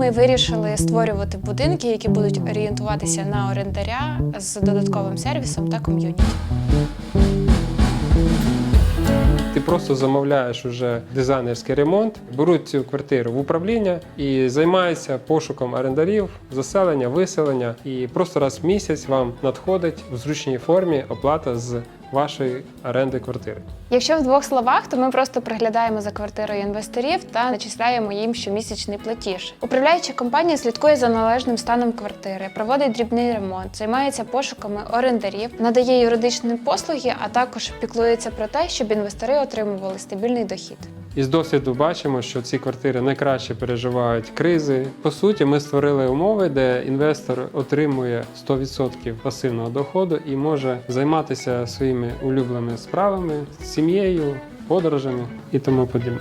Ми вирішили створювати будинки, які будуть орієнтуватися на орендаря з додатковим сервісом та ком'юніті. Ти просто замовляєш уже дизайнерський ремонт, беруть цю квартиру в управління і займаються пошуком орендарів, заселення, виселення. І просто раз в місяць вам надходить в зручній формі оплата з вашої оренди квартири. Якщо в двох словах, то ми просто приглядаємо за квартирою інвесторів та начисляємо їм щомісячний платіж. Управляюча компанія слідкує за належним станом квартири, проводить дрібний ремонт, займається пошуками орендарів, надає юридичні послуги, а також піклується про те, щоб інвестори отримували стабільний дохід. Із досвіду бачимо, що ці квартири найкраще переживають кризи. По суті, ми створили умови, де інвестор отримує 100% пасивного доходу і може займатися своїми улюбленими справами, сім'єю, подорожами і тому подібне.